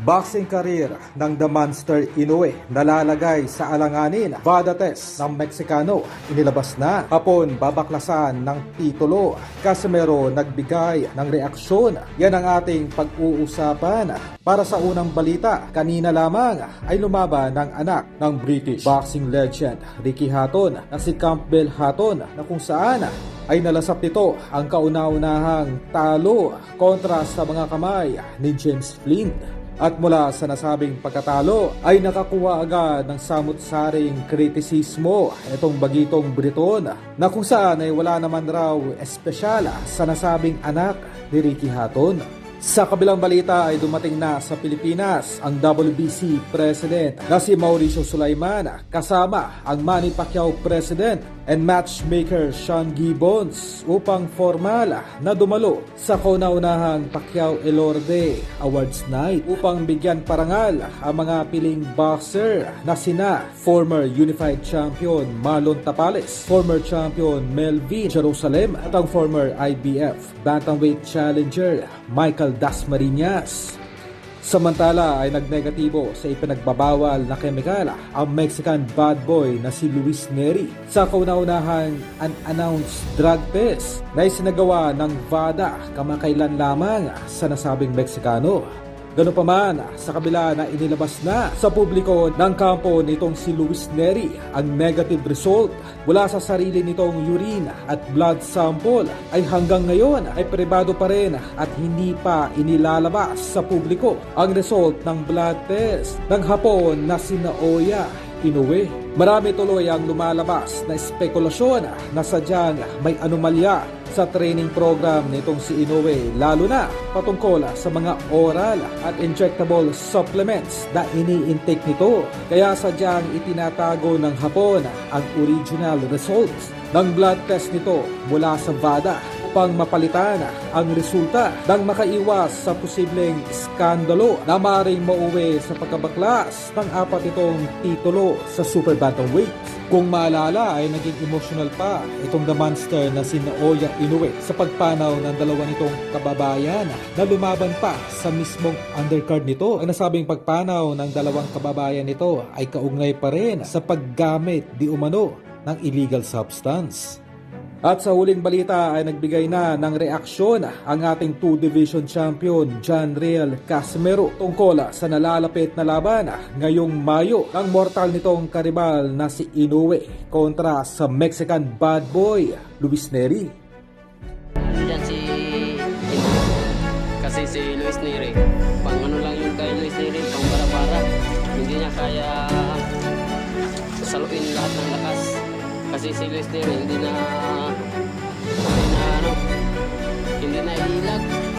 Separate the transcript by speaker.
Speaker 1: Boxing career ng The Monster Inoue nalalagay sa alanganin. Vada test ng Meksikano inilabas na. Hapon babaklasan ng titulo. Casimero nagbigay ng reaksyon. Yan ang ating pag-uusapan. Para sa unang balita, kanina lamang ay lumaban ng anak ng British boxing legend Ricky Hatton na si Campbell Hatton na kung saan ay nalasap nito ang kauna-unahang talo kontra sa mga kamay ni James Flint. At mula sa nasabing pagkatalo ay nakakuha agad ng samut-saring kritisismo itong bagitong Briton na kung saan ay wala naman raw espesyal sa nasabing anak ni Ricky Hatton. Sa kabilang balita ay dumating na sa Pilipinas ang WBC President na si Mauricio Sulaiman kasama ang Manny Pacquiao President and matchmaker Sean Gibbons upang formal na dumalo sa kauna-unahang Pacquiao Elorde Awards Night upang bigyan parangal ang mga piling boxer na sina former Unified Champion Marlon Tapales, former Champion Melvin Jerusalem at ang former IBF Bantamweight Challenger Michael Dasmariñas. Samantala ay nagnegatibo sa ipinagbabawal na kemikal ang Mexican bad boy na si Luis Neri sa kauna-unahang unannounced drug test na isinagawa ng VADA kamakailan lamang sa nasabing Meksikano. Ganun pa man, sa kabila na inilabas na sa publiko ng kampo nitong si Luis Neri ang negative result mula sa sarili nitong urine at blood sample ay hanggang ngayon ay pribado pa rin at hindi pa inilalabas sa publiko ang result ng blood test ng hapon na si Naoya Inoue. Marami tuloy ang lumalabas na spekulasyon na sadyang may anomalya sa training program nitong si Inoue lalo na patungkol sa mga oral at injectable supplements na ini-intake nito. Kaya sadyang itinatago ng Hapon ang original results ng blood test nito mula sa VADA upang mapalitan ang resulta nang makaiwas sa posibleng skandalo na maaaring mauwi sa pagkabaklas ng apat itong titulo sa Super Bantamweight. Kung maalala ay naging emotional pa itong The Monster na si Naoya Inoue sa pagpanaw ng dalawa nitong kababayan na lumaban pa sa mismong undercard nito. Ang nasabing pagpanaw ng dalawang kababayan nito ay kaugnay pa rin sa paggamit di umano ng illegal substance. At sa huling balita ay nagbigay na ng reaksyon ang ating 2-division champion John Real Casimero tungkol sa nalalapit na laban ngayong Mayo. Ang mortal nitong karibal na si Inoue kontra sa Mexican bad boy Luis Neri.
Speaker 2: Diyan si kasi si Luis Neri kasi si Luis Daryl hindi na hindi na ano hindi na ilag.